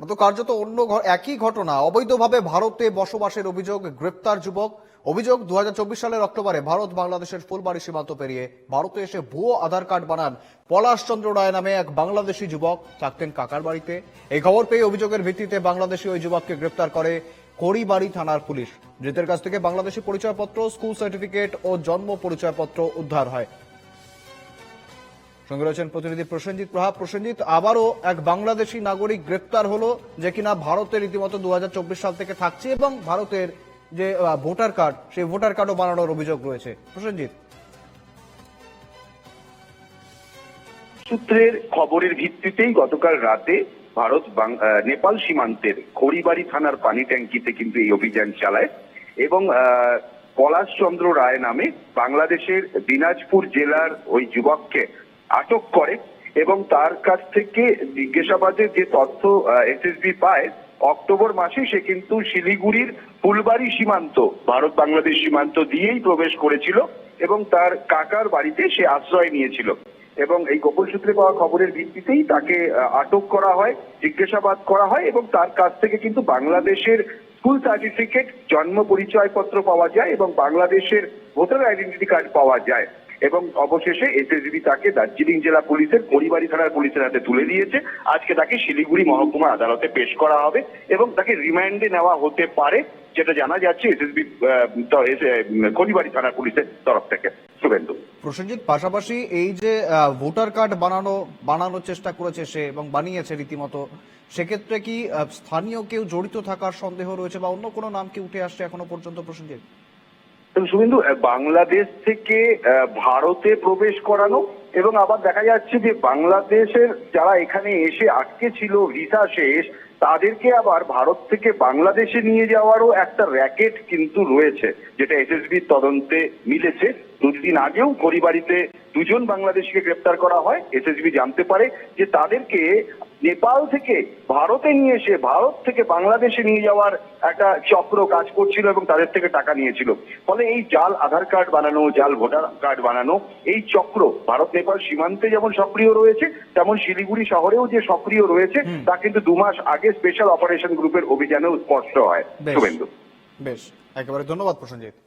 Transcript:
তো কার্যত অন্য একই ঘটনা। অবৈধভাবে ভারতে বসবাসের অভিযোগ, গ্রেপ্তার যুবক। অভিযোগ, দুহাজার চব্বিশ সালের অক্টোবরে ভারত বাংলাদেশের ফুলবাড়ি সীমান্ত পেরিয়ে ভারতে এসে ভুয়ো আধার কার্ড বানান পলাশ চন্দ্র রায় নামে এক বাংলাদেশি যুবক থাকতেন কাকার বাড়িতে। এই খবর পেয়ে অভিযোগের ভিত্তিতে বাংলাদেশি ওই যুবককে গ্রেপ্তার করে কড়িবাড়ি থানার পুলিশ। ধৃতের কাছ থেকে বাংলাদেশি পরিচয়পত্র, স্কুল সার্টিফিকেট ও জন্ম পরিচয়পত্র উদ্ধার হয়। সঙ্গে রয়েছেন প্রতিনিধি প্রসেনজিৎ প্রভাব প্রসেনজিৎ, আবারও এক বাংলাদেশি নাগরিক গ্রেপ্তার হলো যে কিনা ভারতের রীতিমতো দুহাজার চব্বিশ সাল থেকে থাকছে এবং ভারতের যে ভোটার কার্ড, সেই ভোটার কার্ডও বানানোর অভিযোগ রয়েছে। প্রসেনজিৎ। সূত্রের খবরের ভিত্তিতেই গতকাল রাতে ভারত নেপাল সীমান্তের খড়িবাড়ি থানার পানি ট্যাঙ্কিতে কিন্তু এই অভিযান চালায় এবং পলাশ চন্দ্র রায় নামে বাংলাদেশের দিনাজপুর জেলার ওই যুবককে আটক করে এবং তার কাছ থেকে জিজ্ঞাসাবাদের যে তথ্য এসএসবি পায়, অক্টোবর মাসে সে কিন্তু শিলিগুড়ির ফুলবাড়ি সীমান্ত, ভারত বাংলাদেশ সীমান্ত দিয়েই প্রবেশ করেছিল এবং তার কাকার বাড়িতে সে আশ্রয় নিয়েছিল। এবং এই গোপন সূত্রে পাওয়া খবরের ভিত্তিতেই তাকে আটক করা হয়, জিজ্ঞাসাবাদ করা হয় এবং তার কাছ থেকে কিন্তু বাংলাদেশের স্কুল সার্টিফিকেট, জন্ম পরিচয়পত্র পাওয়া যায় এবং বাংলাদেশের ভোটার আইডেন্টিটি কার্ড পাওয়া যায়। এবং অবশেষে এসএসবি তাকে দার্জিলিং জেলা পুলিশের পরিবারী থানার পুলিশের হাতে তুলে দিয়েছে। আজকে তাকে শিলিগুড়ি মহকুমা আদালতে পেশ করা হবে এবং তাকে রিমান্ডে নেওয়া হতে পারে, যেটা জানা যাচ্ছে এসএসবি খড়িবাড়ি থানার পুলিশের তরফ থেকে। শুভেন্দু। প্রসেনজিৎ, পাশাপাশি এই যে ভোটার কার্ড বানানো, বানানোর চেষ্টা করেছে সে এবং বানিয়েছে রীতিমতো, সেক্ষেত্রে কি স্থানীয় কেউ জড়িত থাকার সন্দেহ রয়েছে বা অন্য কোনো নাম কি উঠে আসছে এখনও পর্যন্ত প্রসেনজিৎ? শুভেন্দু বাংলাদেশ থেকে ভারতে প্রবেশ করানো এবং আবার দেখা যাচ্ছে যে বাংলাদেশের যারা এখানে এসে আটকে ছিল ভিসা শেষ, তাদেরকে আবার ভারত থেকে বাংলাদেশে নিয়ে যাওয়ারও একটা র্যাকেট কিন্তু রয়েছে, যেটা এসএসবির তদন্তে মিলেছে। দুদিন আগেও পরিবারিতে দুজন বাংলাদেশিকে গ্রেপ্তার করা হয়। এসএসবি জানতে পারে যে তাদেরকে নেপাল থেকে ভারতে নিয়ে এসে ভারত থেকে বাংলাদেশে নিয়ে যাওয়ার একটা চক্র কাজ করছিল এবং তাদের থেকে টাকা নিয়েছিল। ফলে এই জাল আধার কার্ড বানানো জাল ভোটার কার্ড বানানো এই চক্র ভারত নেপাল সীমান্তে যেমন সক্রিয় রয়েছে তেমন শিলিগুড়ি শহরেও যে সক্রিয় রয়েছে তা কিন্তু দু মাস আগে স্পেশাল অপারেশন গ্রুপের অভিযানেও স্পষ্ট হয়। শুভেন্দু। বেশ। একেবারে ধন্যবাদ প্রসেনজিৎ।